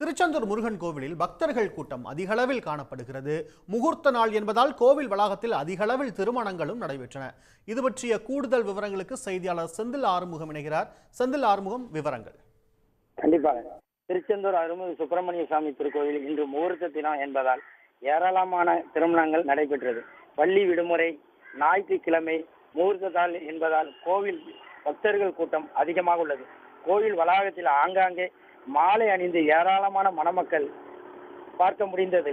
திருச்செந்தூர் முருகன் கோவிலில் பக்தர்கள் கூட்டம் அதிகளவில் காணப்படுகிறது. முகூர்த்த நாள் என்பதால் கோவில் வளாகத்தில் அதிகளவில் திருமணங்களும் நடைபெற்றன. இது பற்றிய கூடுதல் விவரங்களுக்கு செய்தியாளர் செந்தில் ஆறுமுகம் இணைகிறார். செந்தில் ஆறுமுகம் விவரங்கள். கண்டிப்பாக திருச்செந்தூர் அருள்மிகு சுப்பிரமணிய சுவாமி திருக்கோவில் இன்று முகூர்த்த தினம் என்பதால் ஏராளமான திருமணங்கள் நடைபெற்றது. பள்ளி விடுமுறை ஞாயிற்றுக்கிழமை முகூர்த்தத்தால் என்பதால் கோவில் பக்தர்கள் கூட்டம் அதிகமாக உள்ளது. கோவில் வளாகத்தில் ஆங்காங்கே மாலை அணிந்த ஏராளமான மணமக்கள் பார்க்க முடிந்தது.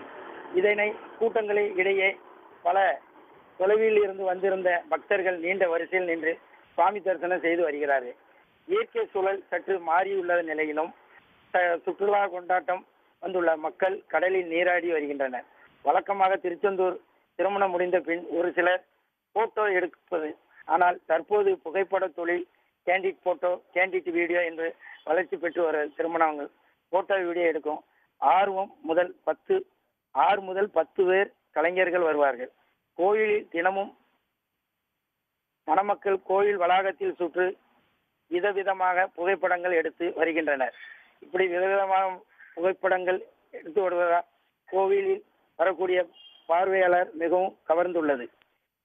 இதனை கூட்டங்களில் இடையே பல தொலைவில் இருந்து வந்திருந்த பக்தர்கள் நீண்ட வரிசையில் நின்று சுவாமி தரிசனம் செய்து வருகிறார்கள். இயற்கை சூழல் சற்று மாறியுள்ள நிலையிலும் சுற்றுலா கொண்டாட்டம் வந்துள்ள மக்கள் கடலில் நீராடி வருகின்றனர். வழக்கமாக திருச்செந்தூர் திருமணம் முடிந்த பின் ஒரு சிலர் போட்டோ எடுப்பது ஆனால் தற்போது புகைப்பட தொழில் கேண்டிட் போட்டோ கேண்டிட் வீடியோ என்று வளர்ச்சி பெற்று வர திருமணங்கள் போட்டோ வீடியோ எடுக்கும். ஆர்வம் முதல் பத்து ஆறு முதல் பத்து பேர் கலைஞர்கள் வருவார்கள். கோயிலில் தினமும் மணமக்கள் கோயில் வளாகத்தில் சுற்று விதவிதமாக புகைப்படங்கள் எடுத்து வருகின்றனர். இப்படி விதவிதமாக புகைப்படங்கள் எடுத்து வருவதால் கோவிலில் வரக்கூடிய பார்வையாளர் மிகவும் கவர்ந்துள்ளது.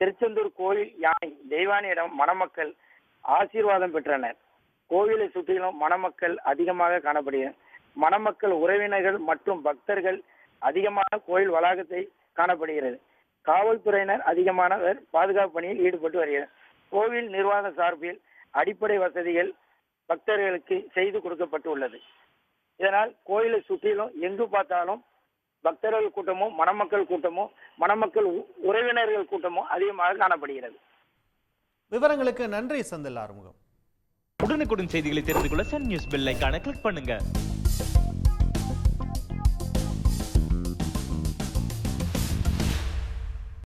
திருச்செந்தூர் கோயில் யானை தெய்வானியிடம் மணமக்கள் ஆசீர்வாதம் பெற்றனர். கோவிலை சுற்றிலும் மணமக்கள் அதிகமாக காணப்படுகிறது. மணமக்கள் உறவினர்கள் மற்றும் பக்தர்கள் அதிகமான கோயில் வளாகத்தை காணப்படுகிறது. காவல்துறையினர் அதிகமானவர் பாதுகாப்பு பணியில் ஈடுபட்டு வருகிறார். கோவில் நிர்வாக சார்பில் அடிப்படை வசதிகள் பக்தர்களுக்கு செய்து கொடுக்கப்பட்டுள்ளது. இதனால் கோயிலை சுற்றிலும் எங்கு பார்த்தாலும் பக்தர்கள் கூட்டமும் மணமக்கள் கூட்டமும் மணமக்கள் உ- உறவினர்கள் கூட்டமும் அதிகமாக காணப்படுகிறது. விவரங்களுக்கு நன்றி செந்தில் ஆறுமுகம். உடனுக்குடன் செய்திகளை தெரிந்து கொள்ள சன் நியூஸ் பெல் ஐக்கான கிளிக் பண்ணுங்க.